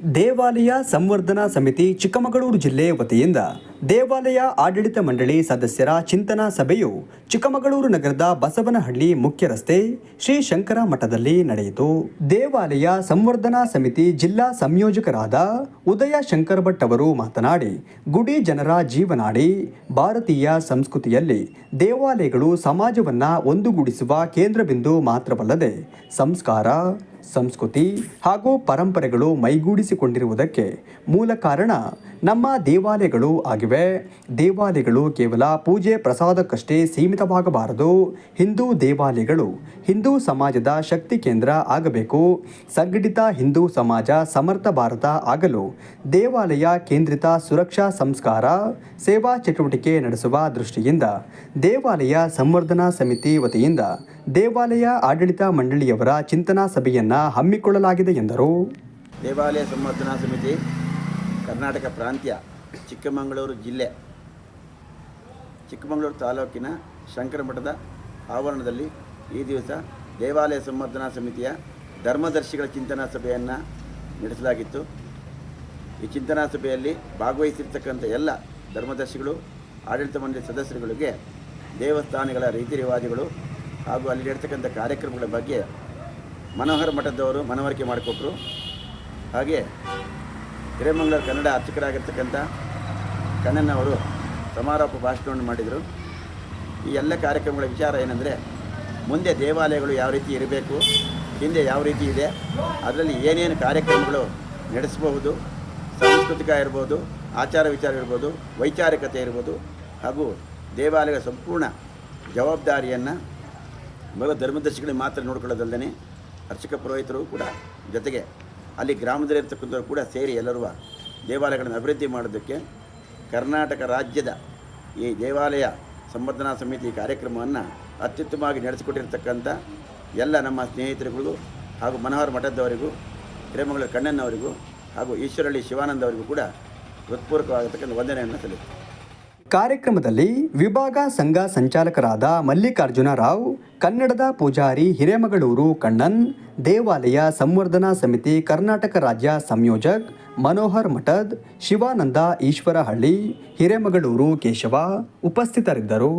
ದೇವಾಲಯ ಸಂವರ್ಧನಾ ಸಮಿತಿ ಚಿಕ್ಕಮಗಳೂರು ಜಿಲ್ಲೆ ವತಿಯಿಂದ ದೇವಾಲಯ ಆಡಳಿತ ಮಂಡಳಿ ಸದಸ್ಯರ ಚಿಂತನಾ ಸಭೆಯು ಚಿಕ್ಕಮಗಳೂರು ನಗರದ ಬಸವನಹಳ್ಳಿ ಮುಖ್ಯ ರಸ್ತೆ ಶ್ರೀ ಶಂಕರ ಮಠದಲ್ಲಿ ನಡೆಯಿತು. ದೇವಾಲಯ ಸಂವರ್ಧನಾ ಸಮಿತಿ ಜಿಲ್ಲಾ ಸಂಯೋಜಕರಾದ ಉದಯ ಶಂಕರ ಭಟ್ ಅವರು ಮಾತನಾಡಿ, ಗುಡಿ ಜನರ ಜೀವನಾಡಿ ಭಾರತೀಯ ಸಂಸ್ಕೃತಿಯಲ್ಲಿ ದೇವಾಲಯಗಳು ಸಮಾಜವನ್ನ ಒಂದುಗೂಡಿಸುವ ಕೇಂದ್ರಬಿಂದು ಮಾತ್ರವಲ್ಲದೆ ಸಂಸ್ಕಾರ, ಸಂಸ್ಕೃತಿ ಹಾಗೂ ಪರಂಪರೆಗಳು ಮೈಗೂಡಿಸಿಕೊಂಡಿರುವುದಕ್ಕೆ ಮೂಲ ಕಾರಣ ನಮ್ಮ ದೇವಾಲಯಗಳು ಆಗಿವೆ. ದೇವಾಲಯಗಳು ಕೇವಲ ಪೂಜೆ ಪ್ರಸಾದಕ್ಕಷ್ಟೇ ಸೀಮಿತವಾಗಬಾರದು. ಹಿಂದೂ ದೇವಾಲಯಗಳು ಹಿಂದೂ ಸಮಾಜದ ಶಕ್ತಿ ಕೇಂದ್ರ ಆಗಬೇಕು. ಸಂಘಟಿತ ಹಿಂದೂ ಸಮಾಜ ಸಮರ್ಥ ಭಾರತ ಆಗಲು ದೇವಾಲಯ ಕೇಂದ್ರಿತ ಸುರಕ್ಷಾ ಸಂಸ್ಕಾರ, ಸೇವಾ ಚಟುವಟಿಕೆ ನಡೆಸುವ ದೃಷ್ಟಿಯಿಂದ ದೇವಾಲಯ ಸಂವರ್ಧನಾ ಸಮಿತಿ ವತಿಯಿಂದ ದೇವಾಲಯ ಆಡಳಿತ ಮಂಡಳಿಯವರ ಚಿಂತನಾ ಸಭೆಯನ್ನು ಹಮ್ಮಿಕೊಳ್ಳಲಾಗಿದೆ ಎಂದರು. ದೇವಾಲಯ ಸಂವರ್ಧನಾ ಸಮಿತಿ ಕರ್ನಾಟಕ ಪ್ರಾಂತ್ಯ, ಚಿಕ್ಕಮಗಳೂರು ಜಿಲ್ಲೆ. ಚಿಕ್ಕಮಗಳೂರು ತಾಲೂಕಿನ ಶಂಕರಮಠದ ಆವರಣದಲ್ಲಿ ಈ ದಿವಸ ದೇವಾಲಯ ಸಂವರ್ಧನಾ ಸಮಿತಿಯ ಧರ್ಮದರ್ಶಿಗಳ ಚಿಂತನಾ ಸಭೆಯನ್ನು ನಡೆಸಲಾಗಿತ್ತು. ಈ ಚಿಂತನಾ ಸಭೆಯಲ್ಲಿ ಭಾಗವಹಿಸಿರ್ತಕ್ಕಂಥ ಎಲ್ಲ ಧರ್ಮದರ್ಶಿಗಳು, ಆಡಳಿತ ಮಂಡಳಿ ಸದಸ್ಯರುಗಳಿಗೆ, ದೇವಸ್ಥಾನಗಳ ರೀತಿ ರಿವಾಜುಗಳು ಹಾಗೂ ಅಲ್ಲಿ ನಡೀತಕ್ಕಂಥ ಕಾರ್ಯಕ್ರಮಗಳ ಬಗ್ಗೆ ಮನೋಹರ ಮಠದವರು ಮನವರಿಕೆ ಮಾಡಿಕೊಟ್ರು. ಹಾಗೆ ಹಿರೇಮಂಗಳೂರು ಕನ್ನಡ ಅರ್ಚಕರಾಗಿರ್ತಕ್ಕಂಥ ಕಣ್ಣನವರು ಸಮಾರೋಪ ಭಾಷಣವನ್ನು ಮಾಡಿದರು. ಈ ಎಲ್ಲ ಕಾರ್ಯಕ್ರಮಗಳ ವಿಚಾರ ಏನಂದರೆ, ಮುಂದೆ ದೇವಾಲಯಗಳು ಯಾವ ರೀತಿ ಇರಬೇಕು, ಹಿಂದೆ ಯಾವ ರೀತಿ ಇದೆ, ಅದರಲ್ಲಿ ಏನೇನು ಕಾರ್ಯಕ್ರಮಗಳು ನಡೆಸಬಹುದು, ಸಾಂಸ್ಕೃತಿಕ ಇರ್ಬೋದು, ಆಚಾರ ವಿಚಾರ ಇರ್ಬೋದು, ವೈಚಾರಿಕತೆ ಇರ್ಬೋದು, ಹಾಗೂ ದೇವಾಲಯಗಳ ಸಂಪೂರ್ಣ ಜವಾಬ್ದಾರಿಯನ್ನು ಮಗ ಧರ್ಮದರ್ಶಿಗಳಿಗೆ ಮಾತ್ರ ನೋಡ್ಕೊಳ್ಳೋದಲ್ಲದೆ ಅರ್ಚಕ ಪುರೋಹಿತರು ಕೂಡ ಜೊತೆಗೆ ಅಲ್ಲಿ ಗ್ರಾಮದಲ್ಲಿರ್ತಕ್ಕಂಥವ್ರು ಕೂಡ ಸೇರಿ ಎಲ್ಲರೂ ದೇವಾಲಯಗಳನ್ನು ಅಭಿವೃದ್ಧಿ ಮಾಡೋದಕ್ಕೆ ಕರ್ನಾಟಕ ರಾಜ್ಯದ ಈ ದೇವಾಲಯ ಸಂವರ್ಧನಾ ಸಮಿತಿ ಕಾರ್ಯಕ್ರಮವನ್ನು ಅತ್ಯುತ್ತಮವಾಗಿ ನಡೆಸಿಕೊಟ್ಟಿರ್ತಕ್ಕಂಥ ಎಲ್ಲ ನಮ್ಮ ಸ್ನೇಹಿತರುಗಳಿಗೂ ಹಾಗೂ ಮನೋಹರ ಮಠದವರಿಗೂ ಹಿರೇಮಂಗಳೂರು ಕಣ್ಣನ್ನವರಿಗೂ ಹಾಗೂ ಈಶ್ವರಳ್ಳಿ ಶಿವಾನಂದ ಅವರಿಗೂ ಕೂಡ ಹೃತ್ಪೂರ್ವಕವಾಗಿರ್ತಕ್ಕಂಥ ವಂದನೆಯನ್ನು ಸಲ್ಲಿಸ್ತೀನಿ. ಕಾರ್ಯಕ್ರಮದಲ್ಲಿ ವಿಭಾಗ ಸಂಘ ಸಂಚಾಲಕರಾದ ಮಲ್ಲಿಕಾರ್ಜುನ ರಾವ್, ಕನ್ನಡದ ಪೂಜಾರಿ ಹಿರೇಮಗಳೂರು ಕಣ್ಣನ್, ದೇವಾಲಯ ಸಂವರ್ಧನಾ ಸಮಿತಿ ಕರ್ನಾಟಕ ರಾಜ್ಯ ಸಂಯೋಜಕ್ ಮನೋಹರ್ ಮಠದ್, ಶಿವಾನಂದ ಈಶ್ವರಹಳ್ಳಿ, ಹಿರೇಮಗಳೂರು ಕೇಶವ ಉಪಸ್ಥಿತರಿದ್ದರು.